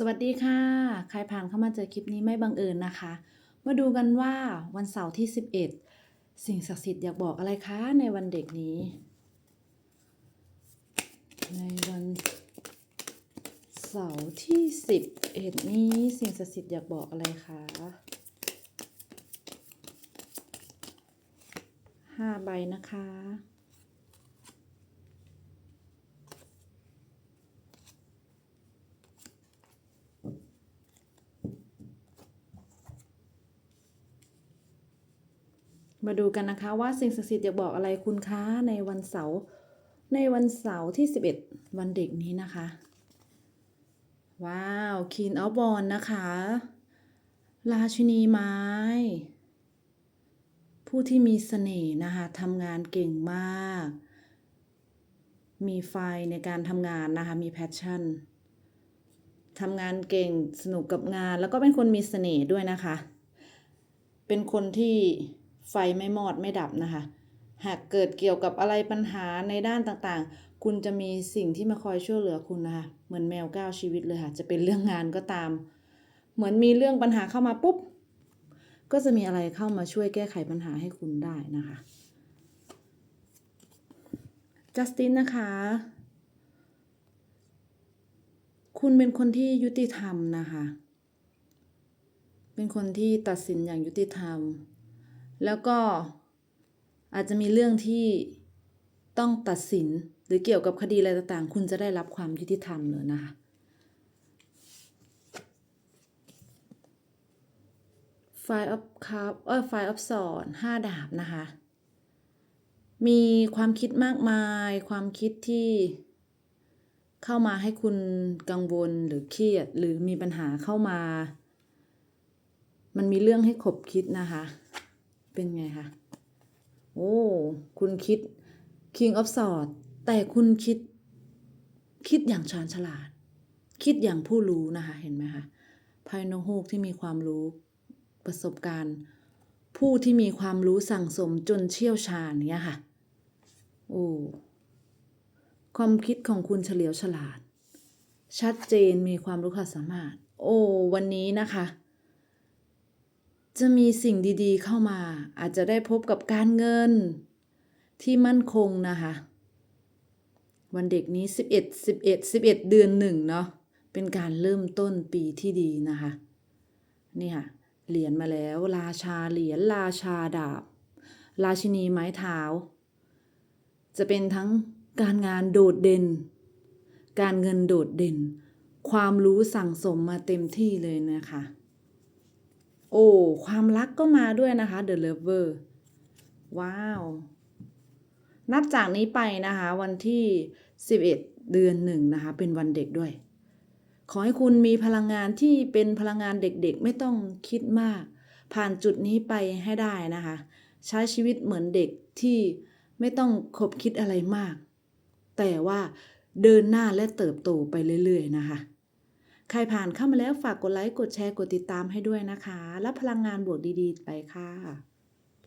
สวัสดีค่ะ ใครผ่านเข้ามาเจอคลิปนี้ไม่บังเอิญนะคะ มาดูกันว่าวันเสาร์ที่ 11 สิ่งศักดิ์สิทธิ์อยากบอกอะไรคะ ในวันเด็กนี้ ในวันเสาร์ที่ 11 นี้สิ่งศักดิ์สิทธิ์อยากบอกอะไรคะห้าใบนะคะ มาดูกันนะคะว่าสิ่งศักดิ์สิทธิ์อยากบอกอะไรคุณคะในวันเสาร์ในวันเสาร์ที่ 11 วันเด็กนี้นะคะ ว้าว King of w a n d นะคะ ราชินีไม้ ผู้ที่มีเสน่ห์นะคะทำงานเก่งมาก มีไฟในการทำงานนะคะ มีแพชชั่นทำงานเก่งสนุกกับงาน แล้วก็เป็นคนมีเสน่ห์ด้วยนะคะ เป็นคนที่ ไฟไม่มอดไม่ดับนะคะ หากเกิดเกี่ยวกับอะไรปัญหาในด้านต่างๆ คุณจะมีสิ่งที่มาคอยช่วยเหลือคุณนะคะ เหมือนแมวก้าวชีวิตเลยค่ะ จะเป็นเรื่องงานก็ตาม เหมือนมีเรื่องปัญหาเข้ามาปุ๊บ ก็จะมีอะไรเข้ามาช่วยแก้ไขปัญหาให้คุณได้นะคะ จัสตินนะคะคุณเป็นคนที่ยุติธรรมนะคะ เป็นคนที่ตัดสินอย่างยุติธรรม แล้วก็อาจจะมีเรื่องที่ต้องตัดสินหรือเกี่ยวกับคดีอะไรต่างๆ คุณจะได้รับความยุติธรรมเลยนะคะ Five of Cup เออ Five of Sword ห้าดาบนะคะ มีความคิดมากมาย ความคิดที่เข้ามาให้คุณกังวลหรือเครียดหรือมีปัญหาเข้ามา มันมีเรื่องให้ขบคิดนะคะ เป็นไงคะ โอ้ คุณคิด King of Swords แต่คุณคิด คิดอย่างชาญฉลาด คิดอย่างผู้รู้นะคะ เห็นไหมคะไพ่นกฮูกที่มีความรู้ประสบการณ์ ผู้ที่มีความรู้สั่งสมจนเชี่ยวชาญเนี้ยค่ะ โอ้ความคิดของคุณเฉลียวฉลาด ชัดเจนมีความรู้ความสามารถ โอ้ วันนี้นะคะ จะมีสิ่งดีๆเข้ามา อาจจะได้พบกับการเงินที่มั่นคงนะคะ วันเด็กนี้ 11 11 11 เดือนหนึ่งเนาะเป็นการเริ่มต้นปีที่ดีนะคะ นี่ค่ะ เหรียญมาแล้ว ราชาเหรียญราชาดาบ ราชินีไม้เท้า จะเป็นทั้งการงานโดดเด่น การเงินโดดเด่น ความรู้สั่งสมมาเต็มที่เลยนะคะ อ้ความรักก็มาด้วยนะคะ The Lover ว้าว นับจากนี้ไปนะคะ วันที่ 11 เดือนหนึ่งนะคะ เป็นวันเด็กด้วย ขอให้คุณมีพลังงานที่เป็นพลังงานเด็กๆ ไม่ต้องคิดมาก ผ่านจุดนี้ไปให้ได้นะคะ ใช้ชีวิตเหมือนเด็กที่ไม่ต้องคบคิดอะไรมาก แต่ว่าเดินหน้าและเติบโตไปเรื่อยๆนะคะ ใครผ่านเข้ามาแล้วฝากกดไลค์ กดแชร์ กดติดตามให้ด้วยนะคะและพลังงานบวกดีๆ ไปค่ะ